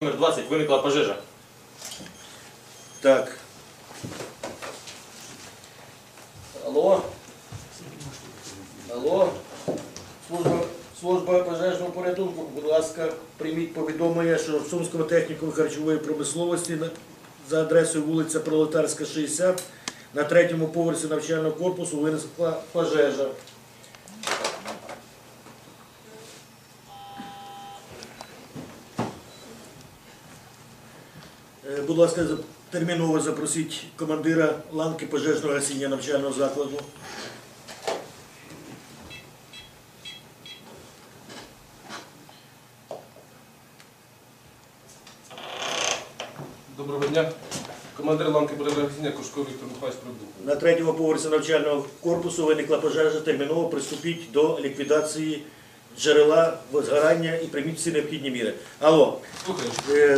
Номер 20 виникла пожежа. Так. Алло? Алло? Служба, служба пожежного порятунку, будь ласка, прийміть повідомлення, що в Сумському технікумі харчової промисловості за адресою вулиця Пролетарська, 60 на третьому поверсі навчального корпусу виникла пожежа. Е, Будь ласка, терміново запросіть командира ланки пожежного гасіння навчального закладу. Доброго дня. Командир ланки Берегогіння Кушко Віктор Михайлович прибув. На третьому поверсі навчального корпусу виникла пожежа. Терміново приступіть до ліквідації джерела згорання і прийміть всі необхідні міри. Алло, Слухаю. е.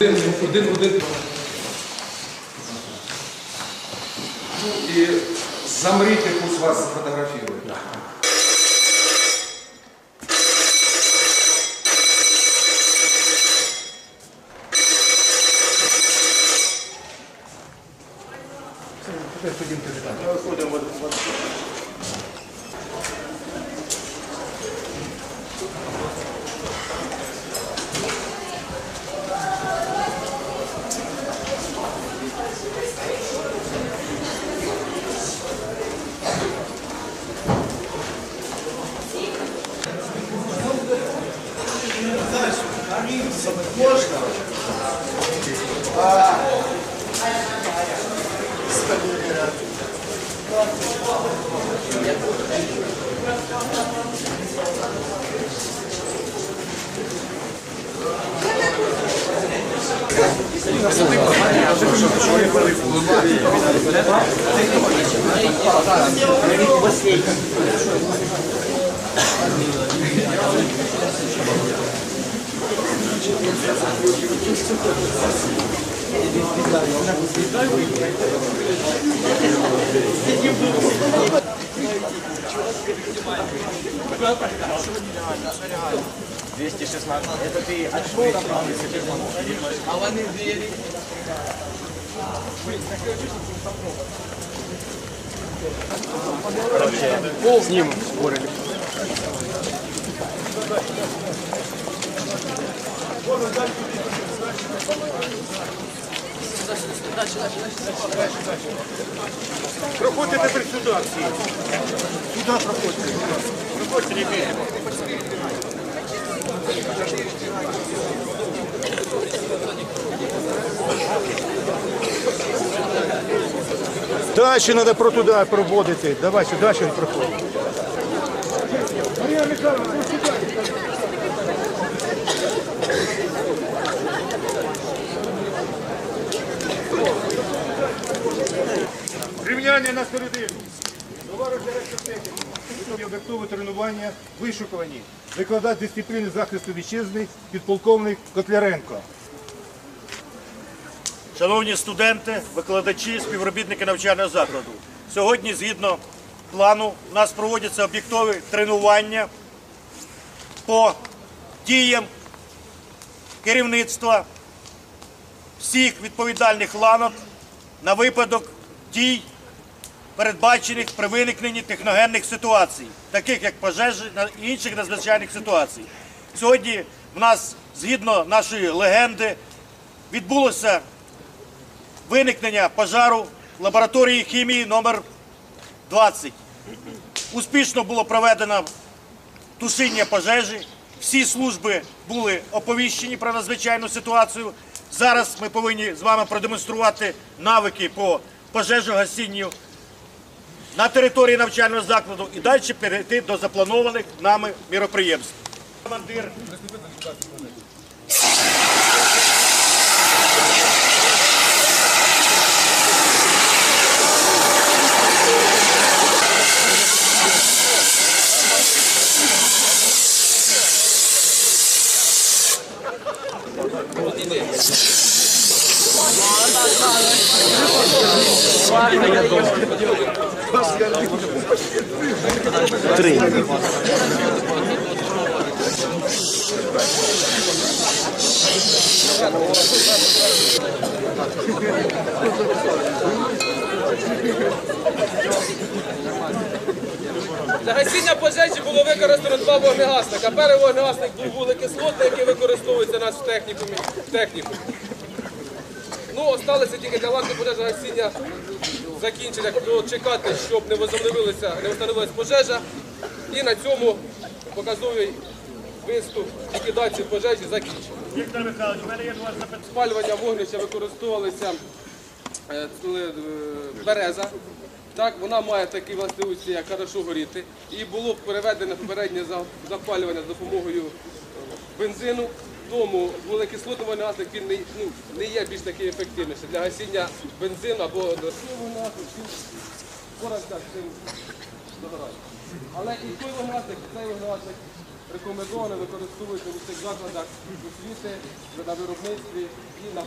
Один, один, один. І замрите, пусть вас сфотографируют. таким самокошком а, Спасибо. 216. Это ты от школы А вони двері. Короче, пол с ним спорили. Проходьте тепер сюди всі. Сюди проходьте. Проходьте, бігемо. Дальше надо про туда проводити. Давай сюди, він проходить. Рівняння на середину. Товариш директор техніки. Об'єктове тренування вишукувані. Викладач дисципліни захисту вітчизни, підполковник Котляренко. Шановні студенти, викладачі, співробітники навчального закладу. Сьогодні, згідно плану, у нас проводяться об'єктові тренування по діям керівництва всіх відповідальних ланок на випадок дій, передбачених при виникненні техногенних ситуацій, таких як пожежі та інших надзвичайних ситуацій. Сьогодні в нас, згідно нашої легенди, відбулося виникнення пожару лабораторії хімії номер 20. Успішно було проведено тушіння пожежі. Всі служби були оповіщені про надзвичайну ситуацію. Зараз ми повинні з вами продемонструвати навики по пожежогасінню на території навчального закладу і далі перейти до запланованих нами міроприємств. Командир. Для гасіння пожежі було використано два вогнегасника. Перший вогнегасник був вуглекислотний, який використовується у нас в технікумі. В технікумі. Ну, осталося тільки для ланки пожежогасіння закінчення, то чекати, щоб не возобновилася, не пожежа. І на цьому показовий виступ ліквідації пожежі закінчено. Віктор Михайлович, у мене є до вас запитання. спалювання вогнища використовувалися е, е, береза. Так, вона має такі властивості, як хорошо горіти. І було переведено попереднє запалювання з допомогою бензину. Тому вуглекислотний вогнегасник він не, ну, не є більш такий ефективніший для гасіння бензину або він цим догоранням. Але і той вогнегасник, і цей вогнегасник рекомендовано використовується в усіх закладах освіти, на виробництві і на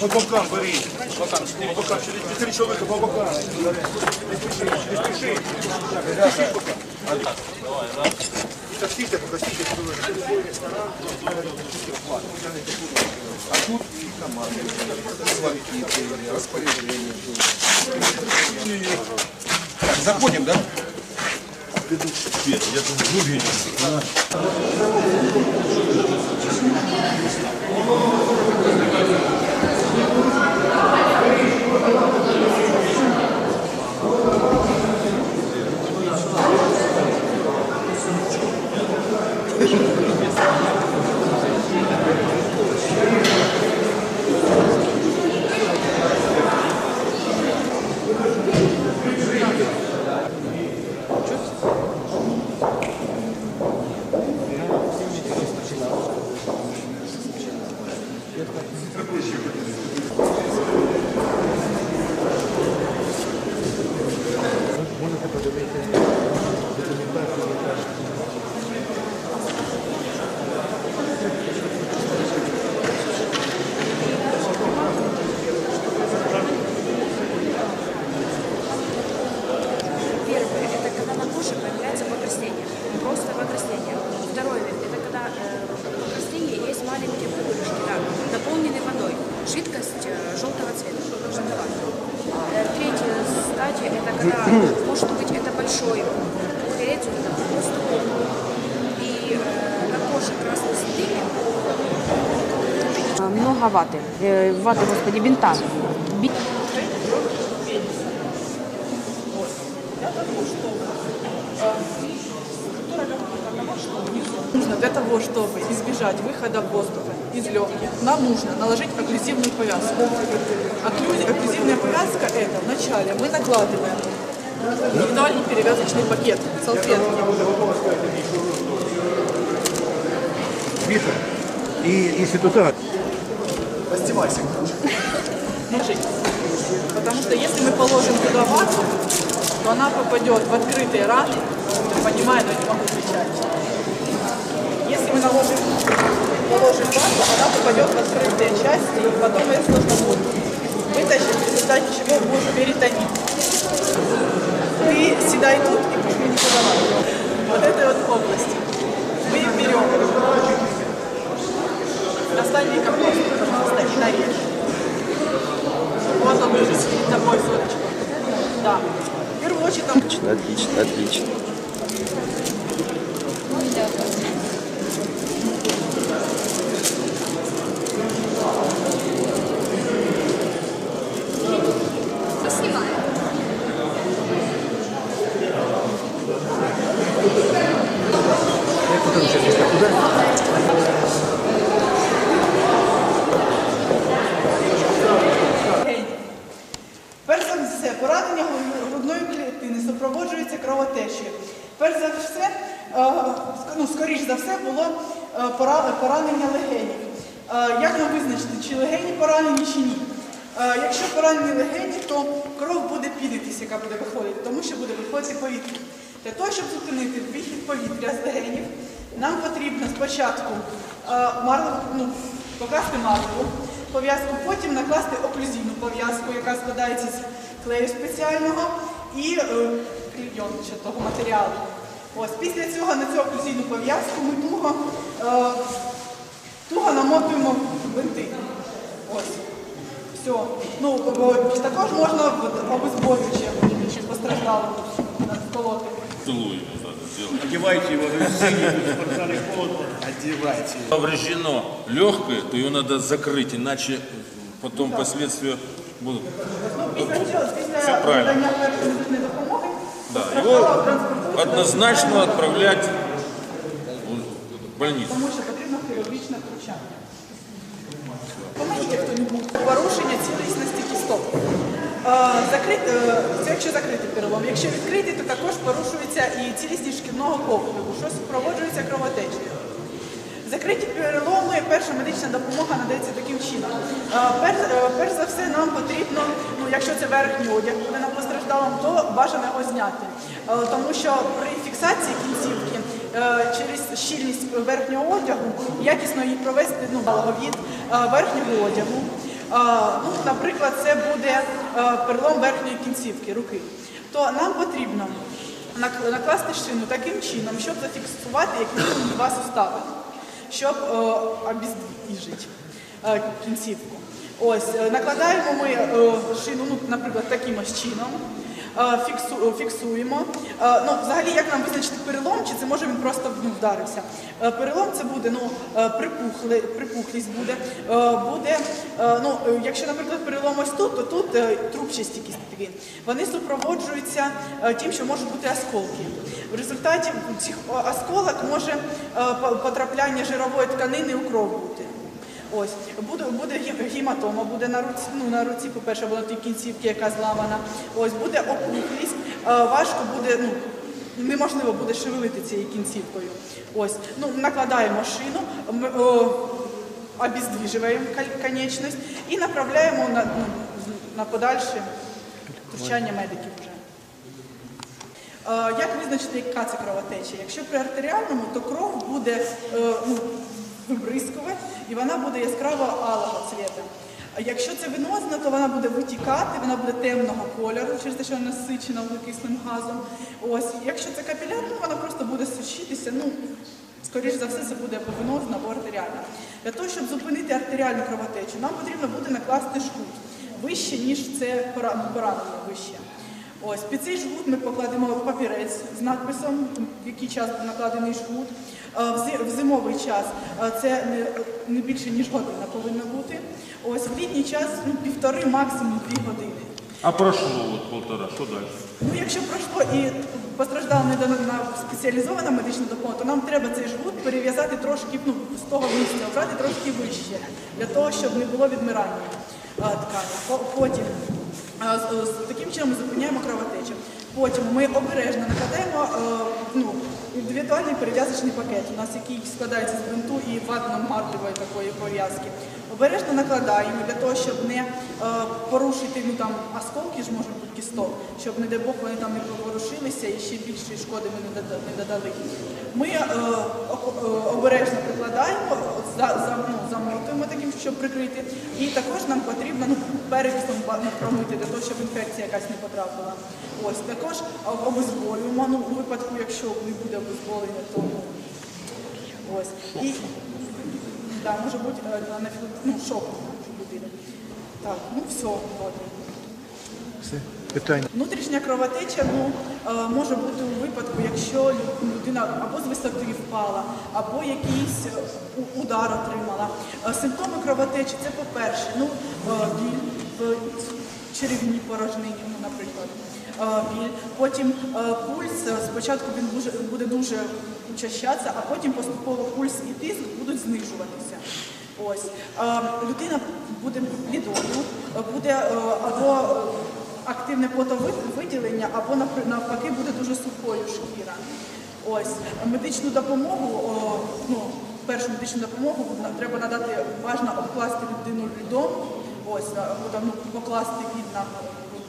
По бокам бери. По бокам. Через чотири чоловіка по бокам. Не спіши, не спіши. Не спіши поки. Та стійте, поки стійте. А тут команды, звонки, были, распоряжения. были. Так, заходим, да? Первое – Э, Ваты, господи, бинта. Би- Нужно для того, чтобы избежать выхода воздуха из легких, нам нужно наложить окклюзивную повязку. Окклю- Окклюзивная повязка – это вначале мы накладываем индивидуальный перевязочный пакет, салфетки. Віктор, і якщо так, Ножик. Потому что если мы положим туда вату, то она попадет в открытые раны. Я понимаю, но не могу кричать. Если мы наложим, положим вату, она попадет в открытые части, и потом ее сложно будет вытащить, в результате чего может перитонит. Ты седай тут и пусть не подавай. Вот этой вот области. Мы берем. Достань мне капусту, нарежь. Вот он такой соточку. Да. В первую очередь там Отлично, отлично. Перш за все, поранення грудної клітини супроводжується кровотечею. Перш за все, е, скоріш за все, було е, поранення легенів. Е, Як нам визначити, чи легені поранені, чи ні? Якщо поранені легені, то кров буде пінитися, яка буде виходити, тому що буде виходити повітря. Для того, щоб зупинити вихід повітря з легенів, нам потрібно спочатку ну, покласти марлеву пов'язку, потім накласти оклюзійну пов'язку, яка складається з клею спеціального і е, клейон того матеріалу. Ось після цього на цю оклюзійну пов'язку ми туго, е, туго намотуємо бинти. Ось. Все. Ну, також можна в- обезболююче постраждалому вколоти. Одівайте його, синій, спортзалі холодно. Повреждено легкое, то ее надо закрыть, иначе потом последствия будут. Ну, після цього, після надання першої допомоги, Да, транспортують однозначно отправлять в больницу. тому що потрібно хірургічне втручання. Помогите хто-небудь. Порушення цілісності кісток. Е, Закрит, е, це якщо закритий перелом. Якщо відкритий, то також порушується і цілісність шкірного покриву, що супроводжується кровотечею. Закриті переломи, перша медична допомога надається таким чином. Е, Перш, перш потрібно, ну, якщо це верхній одяг, буде на постраждалому, то бажано його зняти. Е, Тому що при фіксації кінцівки е, через щільність верхнього одягу якісно її провести ну, від е, верхнього одягу. Ну, наприклад, це буде перелом верхньої кінцівки руки. То нам потрібно накласти шину таким чином, щоб зафіксувати як мінімум два сустави щоб обездвіжити е, кінцівку. Ось, е, накладаємо ми е, шину, ну, наприклад, таким ось чином, е, фіксу, фіксуємо. Ну, взагалі, як нам визначити перелом, чи це може він просто ну, вдарився? Перелом це буде ну, припухли, припухлість буде. Буде ну, якщо, наприклад, перелом ось тут, то тут трубчасті кістки. Вони супроводжуються тим, що можуть бути осколки. В результаті цих осколок може потрапляння жирової тканини у кров бути. Ось буде, буде гематома, буде на руці, ну на руці, по-перше, або на тій кінцівці, яка зламана. Ось буде опухлість, е, важко буде, ну неможливо буде шевелити цією кінцівкою. Ось, ну накладаємо шину, м- о, обездвижуємо конечність і направляємо на, ну, на подальше втручання медиків вже. Е, Як визначити, яка це кровотеча? Якщо при артеріальному, то кров буде е, ну, вибризкова і вона буде яскраво алого цвіту. Якщо це венозна, то вона буде витікати, вона буде темного кольору, через те, що вона насичена вуглекислим газом. Ось, якщо це капілярна, вона просто буде сушитися. Ну, скоріш за все, це буде або венозна, або артеріальна. Для того, щоб зупинити артеріальну кровотечу, нам потрібно буде накласти жгут вище, ніж це поранення вище. Ось під цей жгут ми покладемо папірець з надписом, в який час накладений жгут. Е, В зимовий час е, це не, більше ніж година повинна бути. Ось в літній час ну, півтори, максимум дві години. А прошло вот полтора, что дальше? Ну, якщо пройшло і постраждала не дана спеціалізована медична допомога, то нам треба цей жгут перев'язати трошки ну, з того місця, обрати трошки вище, для того, щоб не було відмирання е, ткані. Потім таким чином ми зупиняємо кровотечу. Потім ми обережно накладаємо е, ну, індивідуальний перев'язочний пакет, у нас який складається з бинту і ватно-марлевої такої пов'язки. Обережно накладаємо для того, щоб не е, порушити ну, там, осколки ж можуть бути кісток, щоб, не дай Бог, вони там не порушилися і ще більшої шкоди ми не додали. Ми е, е, обережно прикладаємо, ну, замотуємо таким, щоб прикрити. І також нам потрібно ну, перекисом ну, промити для того, щоб інфекція якась не потрапила. Ось також об- обезболюємо. Ну, у випадку, якщо не буде обезболення, то ну, ось. І, да, може бути е, ну, шок людини. Так, ну все, ладно. Все, питання. Внутрішня кровотеча ну, е, може бути у випадку, якщо людина або з висоти впала, або якийсь е, удар отримала. Симптоми кровотечі це, по-перше, ну, біль в черевній порожнині, ну, наприклад. Біль. Потім пульс, спочатку він буде дуже учащатися, а потім поступово пульс і тиск будуть знижуватися. Ось. Е, Людина буде блідою, е, буде е, або е, активне потовиділення, або навпаки буде дуже сухою шкіра. Ось медичну допомогу, о, ну, першу медичну допомогу треба надати, важливо обкласти людину льдом, ось, або там, ну, покласти лід на,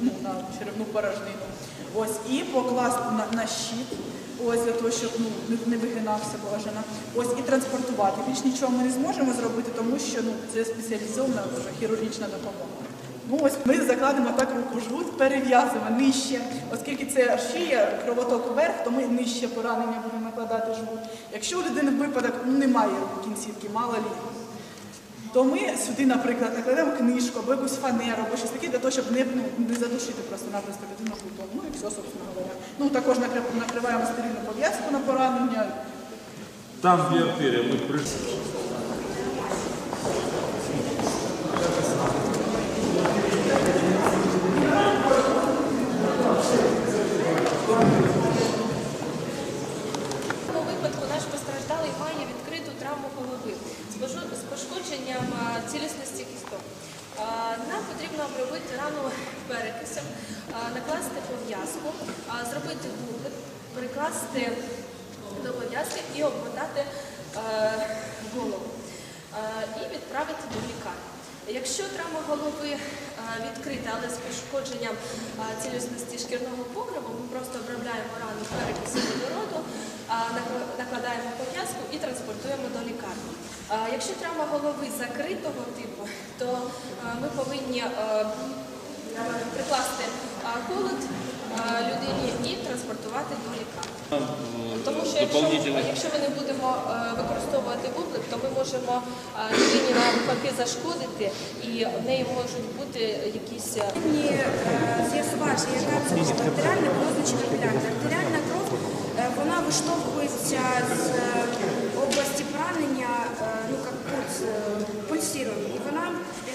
ну, на черевну порожнину. Ось, і покласти на, на щит, ось для того, щоб ну, не, не вигинався бажано. Ось і транспортувати. Більш нічого ми не зможемо зробити, тому що ну, це спеціалізована вже хірургічна допомога. Ну ось ми закладемо так руку жгут, перев'язуємо нижче, оскільки це шия, кровоток вверх, то ми нижче поранення будемо накладати жгут. Якщо у людини випадок ну, немає кінцівки, мало лі, то ми сюди, наприклад, накладемо книжку або якусь фанеру, або щось таке, для того, щоб не, не задушити просто-напросто людину жгутом. Ну і все, собственно говоря. Ну також накриваємо стерильну пов'язку на поранення. Там, в артерия, ми пришли. В цьому випадку наш постраждалий має відкриту травму голови з пошо- з пошкодженням а, цілісності кісток. А, Нам потрібно обробити рану перекисом, а, накласти пов'язку, а, зробити вуглик, прикласти до пов'язки і обмотати е, голову е, і відправити до лікарні. Якщо травма голови е, відкрита, але з пошкодженням е, цілісності шкірного покриву, ми просто обробляємо рану перекисом водороду, е, накла- накладаємо пов'язку і транспортуємо до лікарні. Е, Якщо травма голови закритого типу, то е, ми повинні е, е, прикласти е, холод е, людині і транспортувати до лікарні. Тому що якщо, якщо ми не будемо е, використовувати бублик, то ми можемо е, людині навпаки зашкодити, і в неї можуть бути якісь е, Мені е, з'ясувати, яка це. Артеріальна кров значить. Артеріальна кров е, вона виштовхується з е, області поранення, е, ну як пульс, е, пульсирує, і вона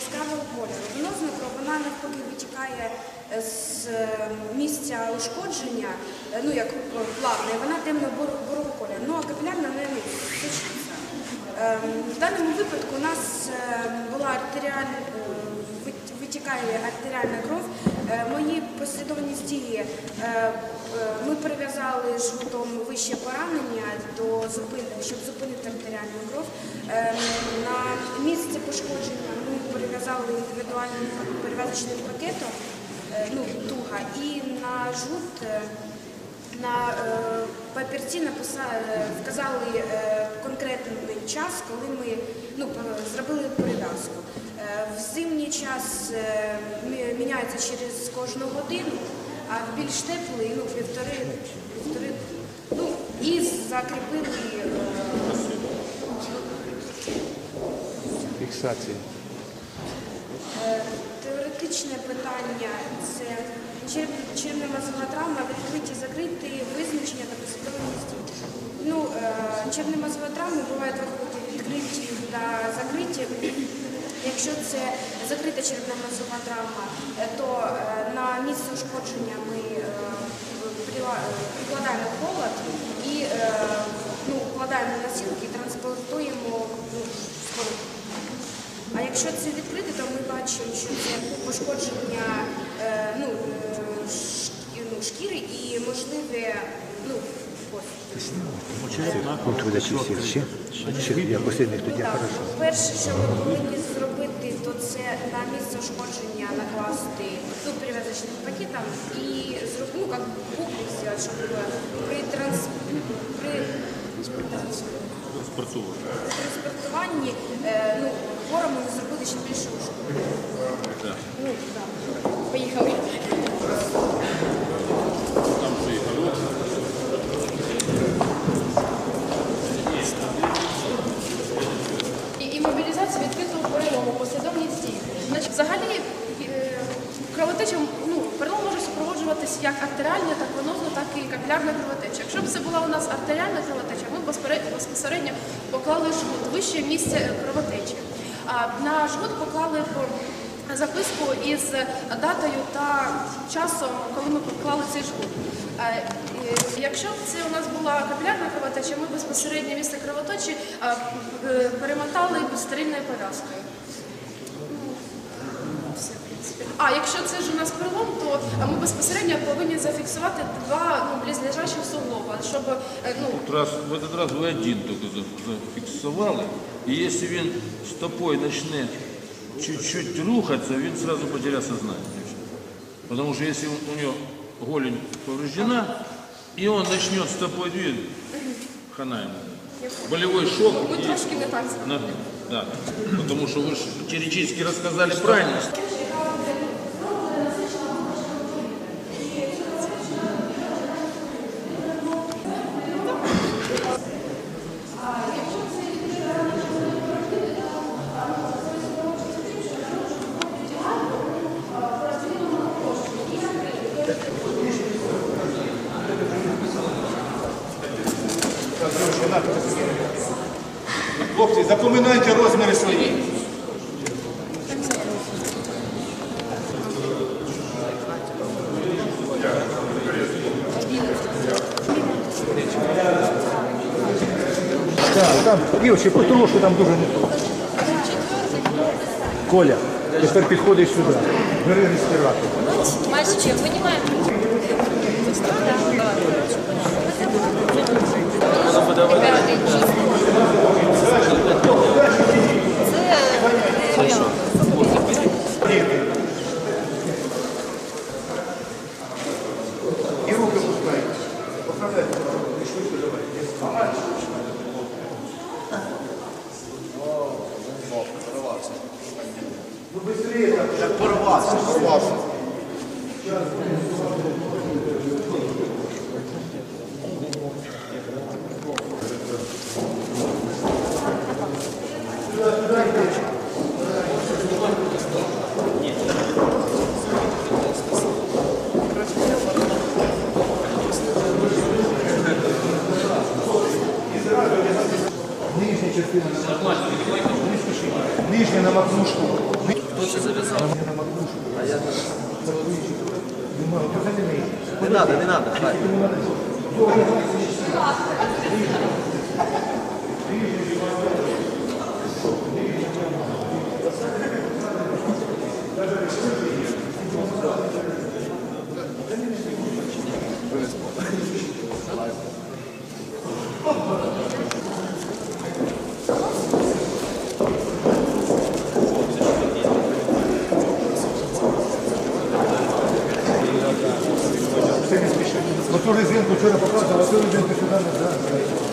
яскравого кольору. Венозна кров вона навпаки витікає е, з е, місця ушкодження, е, ну як е, плавна, і вона темно-борового кольору. Ну а капілярна не сочиться. Ем, В даному випадку у нас була артеріальна, витікає артеріальна кров. Мої послідовність дії ми перев'язали жгутом вище поранення до зупинки, щоб зупинити артеріальну кров. Е, На місце пошкодження ми перев'язали індивідуальним перев'язочним пакетом, ну, туга, і на жгут. е, на е, папірці написали, вказали е, конкретний час, коли ми ну, зробили перев'язку. Е, в зимній час е, міняється через кожну годину, а в більш теплий ну, півтори, півтори ну, і закріпили е, Фіксації. Е, питання це череп- черепно-мозгова травма, відкриті, закриті, визначення та послідовність. дій. Ну, е, черепно-мозгова травма бувають виходи відкриті та закриті. Якщо це закрита черепно-мозгова травма, е, то е, на місце ушкодження ми прикладаємо холод і ну, вкладаємо носілки і транспортуємо ну, скоро. А якщо це відкрите, то ми бачимо, що це пошкодження е, ну, е, шкі- ну, шкіри і можливе ну, я тоді хорошо. перше, що ми повинні зробити, то це на місце ушкодження накласти ну, перев'язочним пакетом і зробити, ну, як бублик щоб при, транс... при транспортуванні е, ну, хворому не зробити ще більше ушку. Ну, так. Поїхали. і, і мобілізація відкритого перелому, послідовність дій. Значить, взагалі е, кровотеча, ну, перелом може супроводжуватись як артеріальна, так венозна, так і капілярна кровотеча. Якщо б це була у нас артеріальна кровотеча, ми б безпере- безпосередньо поклали жгут, вище місце кровотечі. На жгут поклали б записку із датою та часом, коли ми поклали цей жгут. Е, Якщо б це у нас була капілярна кровотеча, ми безпосередньо місце кровотечі е, е, перемотали стерильною пов'язкою. Ну, все, в принципі. А якщо це ж у нас перелом, то е, ми безпосередньо повинні зафіксувати два ну, близлежащих суглоба, щоб е, ну, раз, в этот раз ви один тільки за- зафіксували. І якщо він стопою почне чуть-чуть рухатися, він сразу потеряє сознание. Потому что если у него голень повреждена, и он начнет стопой двигать, хана ему. Болевой шок. ми и- трошки не так зробили. на- да. Потому что вы же теоретически рассказали правильно. Хлопці, запоминайте розміри свої. Так, там, Івчик, потрошку там дуже не то. Коля, тепер підходиш сюди. Бери респіратор. Мальчики, вынимаем. І Частина на макушку. Нижня на макушку. Хто це зав'язав? На макушку. А я Не надо, не надо. Все Оцю резинку вчора показував, сьогодні день сюди назад.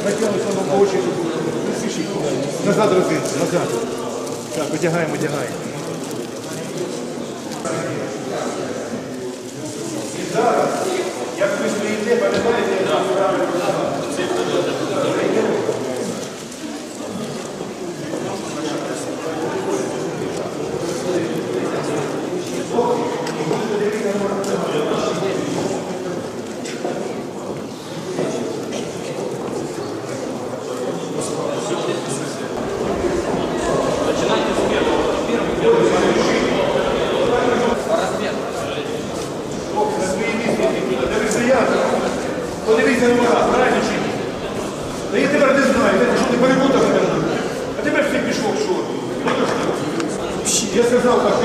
Натягнув саме по очі. Назад друзі, назад. Так, одягаємо, одягаємо. І зараз, як ви стоїте, пам'ятаєте, як ви правильно на своє місце, де ви стояли. Подивіться на мене, правильно чи ні? Та я тепер не знаю, ти що ти перепутав мене? А тепер всі пішов в шор. Я сказав так,